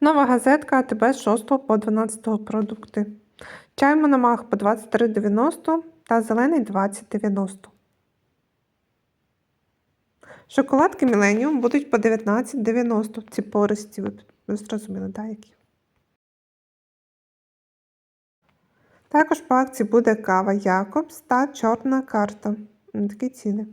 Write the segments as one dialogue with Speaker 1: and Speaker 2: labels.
Speaker 1: Нова газетка АТБ з 6 по 12 продукти. Чай Мономах по 23,90 та зелений 20,90. Шоколадки Millennium будуть по 19,90. Ці пористі, ви, зрозуміли, да, які? Також по акції буде кава Якобс та чорна карта. Такі ціни.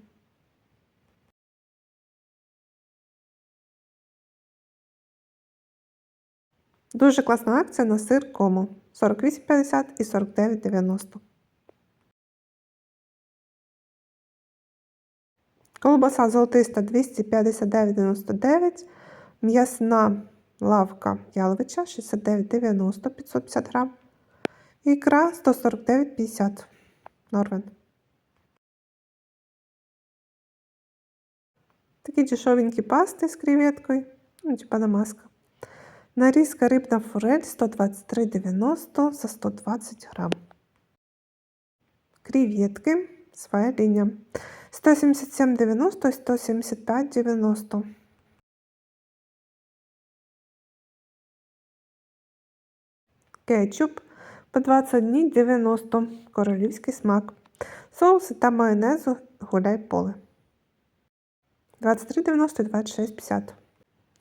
Speaker 1: Дуже класна акція на сир кому 48,50 і 49,90. Колбаса золотиста 259,99. М'ясна лавка яловича 69,90 550 грам. Ікра 149,50 Норвен. Такі дешевенькі пасти з креветкою, ну, типа намазка. Нарізка рибна форель 123,90 за 120 грам. Креветки своя лінія 177,90 і 175,90. Кетчуп по 21,90 королівський смак. Соуси та майонезу гуляй поле. 23,90 і 26,50.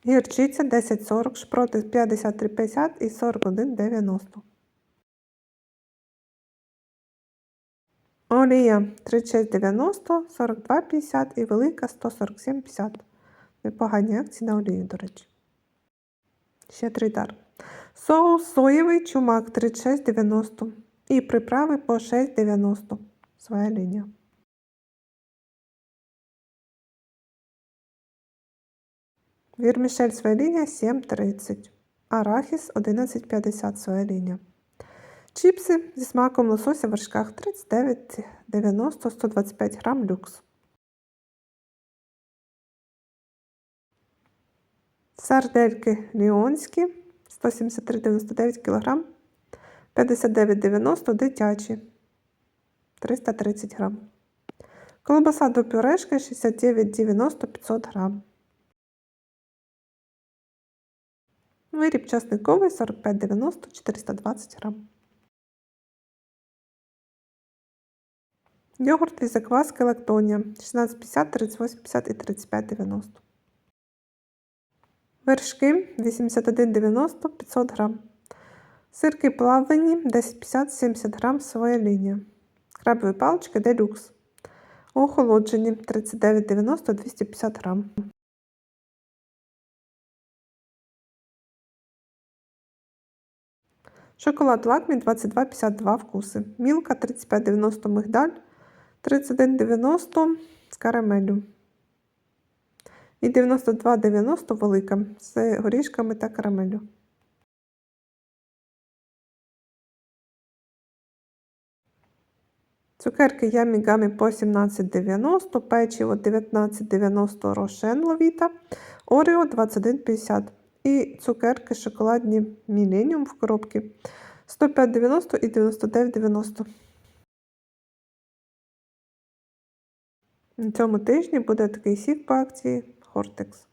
Speaker 1: Гірчиця 10,40, шпроти 53,50 і 41,90. Олія 36,90, 42,50 і велика 147,50. Непогані акції на олію, до речі. Ще три дар. Соус соєвий чумак 36,90 і приправи по 6,90. Своя лінія. Вірмішель своя лінія 7,30. Арахіс 11,50 своя лінія. Чіпси зі смаком лосося в вершках 39,90 125 грам люкс. Сардельки ліонські 173,99 кг. 59,90 дитячі 330 грам. Колбаса до пюрешки 69,90 500 грам. Виріб часниковий 45,90 420 грам. Йогурт із закваски лактонія 16,50, 38,50 і 35,90. Вершки 81,90 500 грам. Сирки плавлені 10,50 70 грам своя лінія. Крабові палички делюкс. Охолоджені 39,90 250 грам. Шоколад лакмі 22,52 вкуси. Мілка 35,90 мигдаль 31,90 з карамеллю. І 92,90 велика з горішками та карамеллю. Цукерки ямі гамі по 17,90, печиво 19,90 рошен ловіта, Орео 21,50 і цукерки шоколадні Міленіум в коробці 105,90 і 99,90. На цьому тижні буде такий сік по акції Хортекс.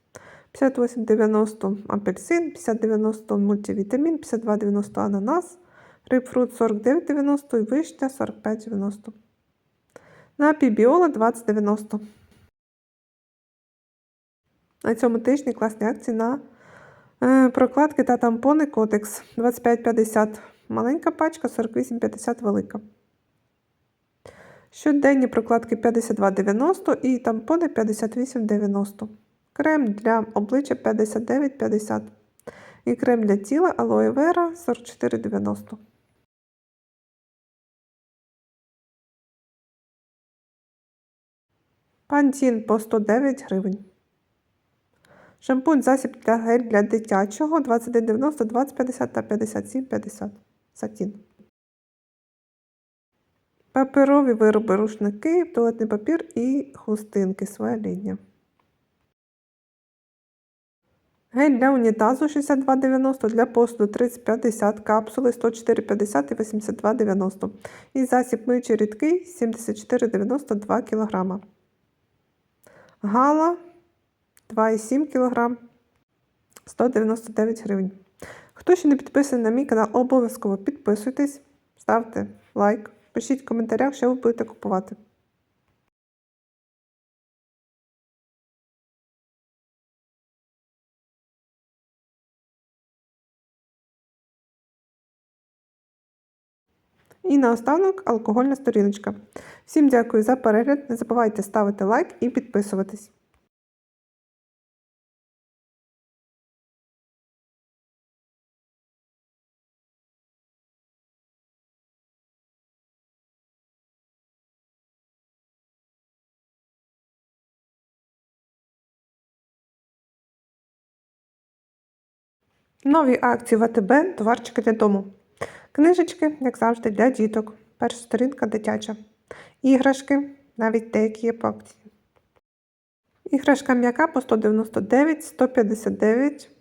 Speaker 1: 58,90 апельсин, 50,90 мультивітамін, 52,90 ананас, грейпфрут 49,90 і вишня 45,90. Напій біола 20,90. На цьому тижні класні акції на прокладки та тампони Котекс 25,50 маленька пачка, 48,50 велика. Щоденні прокладки 52,90 і тампони 58,90. Крем для обличчя 59,50. І крем для тіла алоє вера 44,90. Пантін по 109 гривень. Шампунь засіб для гель для дитячого 21,90, 20,50 та 57,50. Сатін. Паперові вироби рушники, туалетний папір і хустинки своя лінія. Гель для унітазу 62,90, для посуду 30,50, капсули 104,50 і 82,90. І засіб миючий рідкий 74,90 2 кг. Гала 2,7 кг. 199 гривень. Хто ще не підписаний на мій канал, обов'язково підписуйтесь, ставте лайк, пишіть в коментарях, що ви будете купувати. І наостанок алкогольна сторіночка. Всім дякую за перегляд. Не забувайте ставити лайк і підписуватись. Нові акції в АТБ товарчики для дому. Книжечки, як завжди, для діток. Перша сторінка дитяча. Іграшки, навіть деякі є по акції. Іграшка м'яка по 199, 159.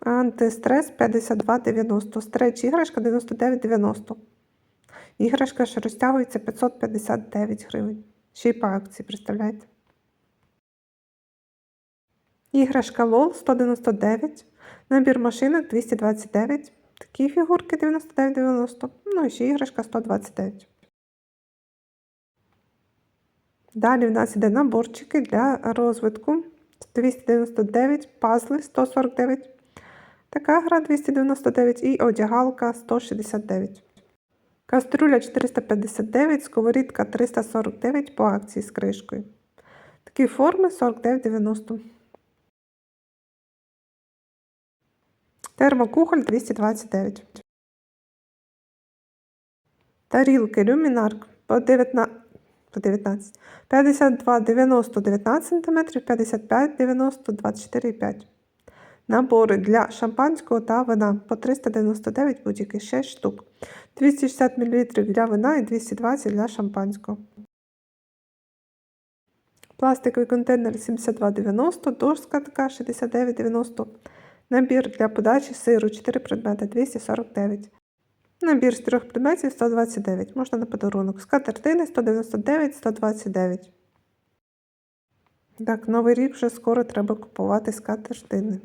Speaker 1: Антистрес 52,90. Стреч іграшка 99,90. Іграшка, що розтягується 559 гривень. Ще й по акції, представляєте? Іграшка Лол 199. Набір машинок 229. Такі фігурки 99,90. Ну і ще іграшка 129. Далі в нас йде наборчики для розвитку. 299, пазли 149. Така гра 299 і одягалка 169. Каструля 459, сковорідка 349 по акції з кришкою. Такі форми 49,90. Термокухоль 229. Тарілки люмінарк по 19, по 19 52 90 19 см, 55 90 24,5. Набори для шампанського та вина по 399 будь-яких 6 штук. 260 мл для вина і 220 для шампанського. Пластиковий контейнер 72,90, дошка така 69,90. Набір для подачі сиру 4 предмети 249. Набір з 3 предметів 129. Можна на подарунок. Скатертини 199, 129. Так, новий рік вже скоро треба купувати скатертини.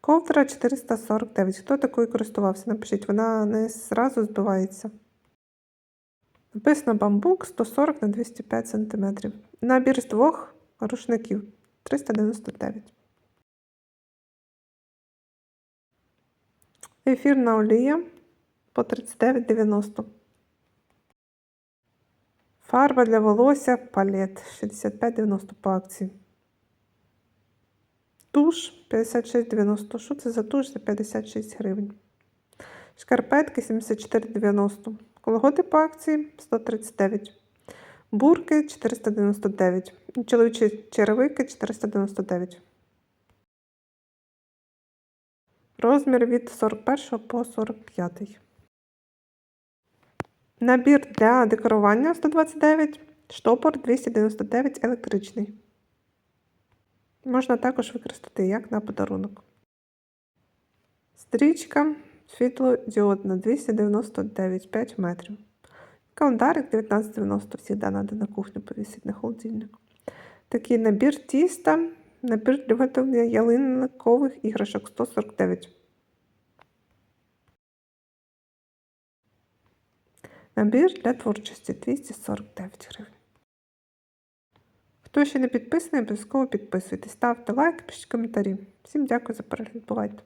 Speaker 1: Ковдра 449. Хто такою користувався? Напишіть, вона не зразу збивається. Написано бамбук 140 на 205 см. Набір з двох рушників 399. Ефірна олія по 39,90. Фарба для волосся палет 65,90 по акції. Туш 56,90. Що це за туш за 56 гривень? Шкарпетки 74,90. Колготи по акції 139. Бурки 499. Чоловічі черевики 499. Розмір від 41 по 45. Набір для декорування 129, штопор 299 електричний. Можна також використати як на подарунок. Стрічка світлодіодна 299 5 метрів. Календарик 1990 всі треба на кухню повісити на холодильник. Такий набір тіста, набір для виготовлення ялинкових іграшок 149. Набір для творчості 249 гривень. Хто ще не підписаний, обов'язково підписуйтесь, ставте лайк, пишіть коментарі. Всім дякую за перегляд. Бувайте!